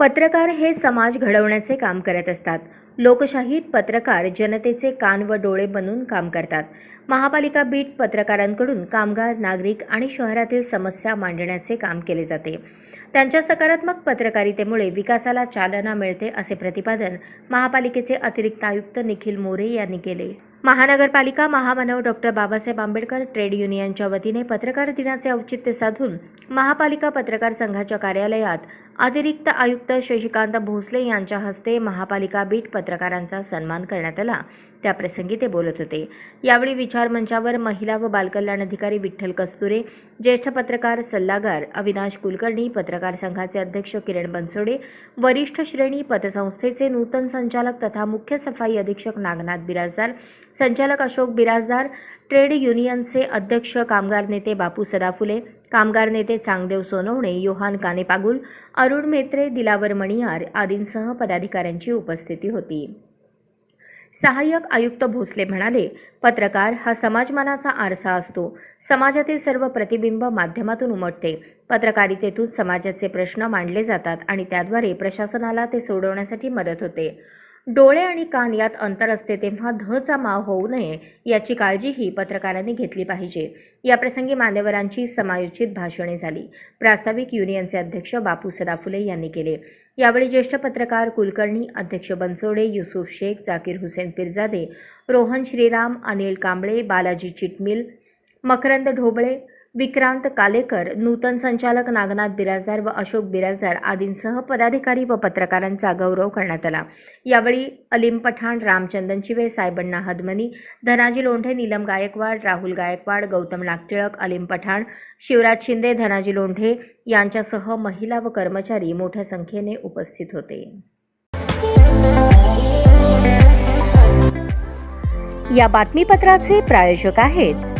पत्रकार हे समाज घडवण्याचे काम करत असतात. लोकशाहीत पत्रकार जनतेचे कान व डोळे बनून काम करतात. महापालिका बीट पत्रकारांकडून कामगार नागरिक आणि शहरातील समस्या मांडण्याचे काम केले जाते. त्यांच्या सकारात्मक पत्रकारितेमुळे विकासाला चालना मिळते असे प्रतिपादन महापालिकेचे अतिरिक्त आयुक्त निखिल मोरे यांनी केले. महानगरपालिका महामानव डॉक्टर बाबासाहेब आंबेडकर ट्रेड युनियनच्या वतीने पत्रकार दिनाचे औचित्य साधून महापालिका पत्रकार संघाच्या कार्यालयात अतिरिक्त आयुक्त शशिकांत भोसले यांच्या हस्ते महापालिका बीट पत्रकारांचा सन्मान करण्यात आला. त्याप्रसंगी ते बोलत होते. यावेळी विचारमंचावर महिला व बालकल्याण अधिकारी विठ्ठल कस्तुरे ज्येष्ठ पत्रकार सल्लागार अविनाश कुलकर्णी पत्रकार संघाचे अध्यक्ष किरण बनसोडे वरिष्ठ श्रेणी पतसंस्थेचे नूतन संचालक तथा मुख्य सफाई अधीक्षक नागनाथ बिराजदार संचालक अशोक बिराजदार ट्रेड युनियनचे अध्यक्ष कामगार नेते बापू सदाफुले कामगार नेते चांगदेव सोनवणे योहान कानेपागुल अरुण मेत्रे दिलावर मणियार आदींसह पदाधिकाऱ्यांची उपस्थिती होती. सहाय्यक आयुक्त भोसले म्हणाले पत्रकार हा समाजमानाचा आरसा असतो. समाजातील सर्व प्रतिबिंब माध्यमातून उमटते. पत्रकारितेतून समाजाचे प्रश्न मांडले जातात आणि त्याद्वारे प्रशासनाला ते सोडवण्यासाठी मदत होते. डोळे आणि कान यात अंतर असते तेव्हा धचा माव होऊ नये याची काळजीही पत्रकारांनी घेतली पाहिजे. याप्रसंगी मान्यवरांची समायोजित भाषणे झाली. प्रास्ताविक युनियनचे अध्यक्ष बापू सदाफुले यांनी केले. यावेळी ज्येष्ठ पत्रकार कुलकर्णी अध्यक्ष बनसोडे युसुफ शेख जाकीर हुसेन पिरजादे रोहन श्रीराम अनिल कांबळे बालाजी चिटमिल मकरंद ढोबळे विक्रांत कालेकर नूतन संचालक नागनाथ बिराजदार व अशोक बिराजदार आदींसह पदाधिकारी व पत्रकारांचा गौरव करण्यात आला. यावेळी अलीम पठाण रामचंदन चिवे सायबण्णा हदमनी धनाजी लोंढे नीलम गायकवाड राहुल गायकवाड गौतम नागटिळक अलीम पठाण शिवराज शिंदे धनाजी लोंढे यांच्यासह महिला व कर्मचारी मोठ्या संख्येने उपस्थित होते. या बातमीपत्राचे प्रायोजक आहेत